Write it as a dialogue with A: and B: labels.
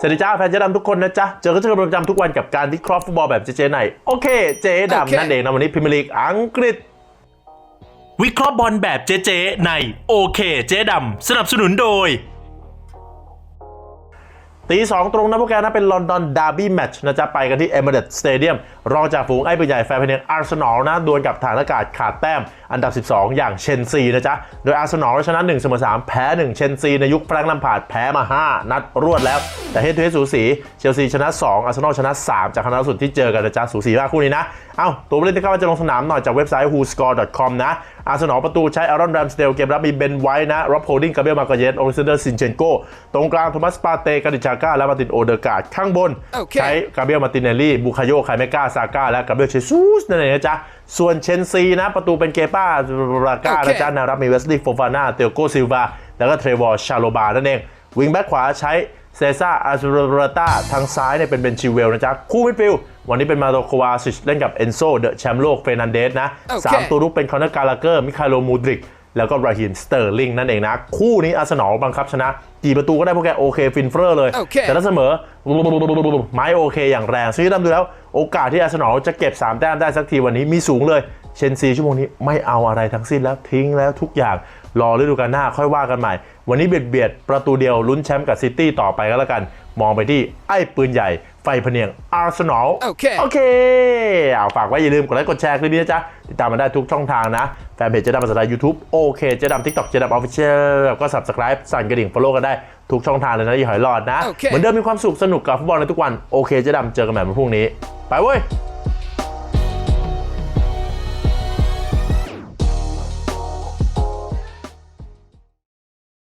A: สวัสดีจ้าแฟนเจ๊ดำทุกคนนะจ๊ะ เจอกันเจอกันประจำทุกวันกับการวิเคราะห์ฟุตบอลแบบเจ๊ๆในโอเค เจ๊ดำนั่นเองนะวันนี้พรีเมียร์ลีกอังกฤษ วิเคราะห์บอลแบบเจ๊ๆในโอเค เจ๊ดำสนับสนุนโดย ตีสองตรงนะพวกแกนะเป็นลอนดอนดาร์บี้แมตช์นะจ๊ะ ไปกันที่เอเมเรตสเตเดียมรองจากฝูงไอ้ปืนใหญ่แฟนเพลงอาร์เซนอลนะดวลกับฐานอากาศขาดแต้ม อันดับ 12 อย่างเชนซีนะจ๊ะ โดยอาร์เซนอลชนะ1เสมอ3แพ้ 1 เชนซี ในยุคแฟรงค์ลัมพาร์ดแพ้มา 5 นัดรวดแล้ว แต่เฮดทูเฮดสูสี เชลซีชนะ 2 อาร์เซนอลชนะ 3 จากคณะสุดที่เจอกันนะจ๊ะสูสีมากคู่นี้นะเอ้าตัวผู้เล่นที่เข้ามาจะลงสนามหน่อยจากเว็บไซต์ whoscore.com นะอาร์เซนอลประตูใช้อารอนแรมสเดลเกมรับมีเบนไวท์นะร็อบโฮลดิ้งกาเบรียลมาเกเยสโอเลซเดอร์ซินเชนโกตรงกลางโทมัสปาเตกาดิชาก้าและมาตินโอเดอร์การ์ดข้างบน
B: โอเค
A: ใช้กาเบรียลมาตินเนลลี่บูคาโยไคเมกาซาก้าและกาเบรียลเชซูสนั่นเองนะจ๊ะ ส่วนเชนซีนะ ประตูเป็นเกป้าราก้า
B: โอเค
A: นะจ๊ะนารับมีเวสลีย์โฟฟาน่าเตโกซิลวาแล้วก็เทรวอร์ชาโลบานั่นเองวิงแบ็คขวาใช้เซซ่าอาซูรตาทางซ้ายเนี่ยเป็นเบนชิเวลนะจ๊ะ คู่มิดฟิลด์วันนี้เป็นมาโดโควาซิชเล่นกับเอนโซเดอะแชมป์โลกเฟรนันเดสนะ
B: โอเค
A: สามตัวรุกเป็นคอนเนอร์กาลาเกอร์มิคาโลมูดริก แล้วก็ราฮิมสเตอร์ลิงนั่นเองนะ คู่นี้อาร์เซนอลบังคับชนะ กี่ประตูก็ได้พวกแกโอเคฟินเฟอร์เลย
B: โอเค
A: แต่ถ้าเสมอไม้โอเคอย่างแรงซึ่งที่ทำดูแล้ว โอกาสที่อาร์เซนอลจะเก็บ 3 แต้มได้สักทีวันนี้มีสูงเลย เชนซีชั่วโมงนี้ไม่เอาอะไรทั้งสิ้นแล้วทิ้งแล้วทุกอย่างรอฤดูกาลหน้าค่อยว่ากันใหม่ วันนี้เบียดเบียดประตูเดียวลุ้นแชมป์กับซิตี้ต่อไปก็แล้วกัน มองไปที่ไอ้ปืนใหญ่ ไฟพะเนียงอาร์เซนอล
B: โอเค
A: โอเคเอาฝากไว้อย่าลืมกดไลค์กดแชร์คลิปนี้นะจ๊ะ ติดตามมาได้ทุกช่องทางนะ แฟนเพจเจ๊ดำภาษาไทยยูทูบโอเคเจ๊ดำทิกตอกเจ๊ดำออฟฟิเชียลก็ subscribe สั่นกระดิ่ง follow กันได้ทุกช่องทางเลยนะอย่าหอยหลอดนะ
B: โอเค
A: เหมือนเดิมมีความสุขสนุกกับฟุตบอลในทุกวันโอเคเจ๊ดำเจอกันใหม่วันพรุ่งนี้ไปเว้ย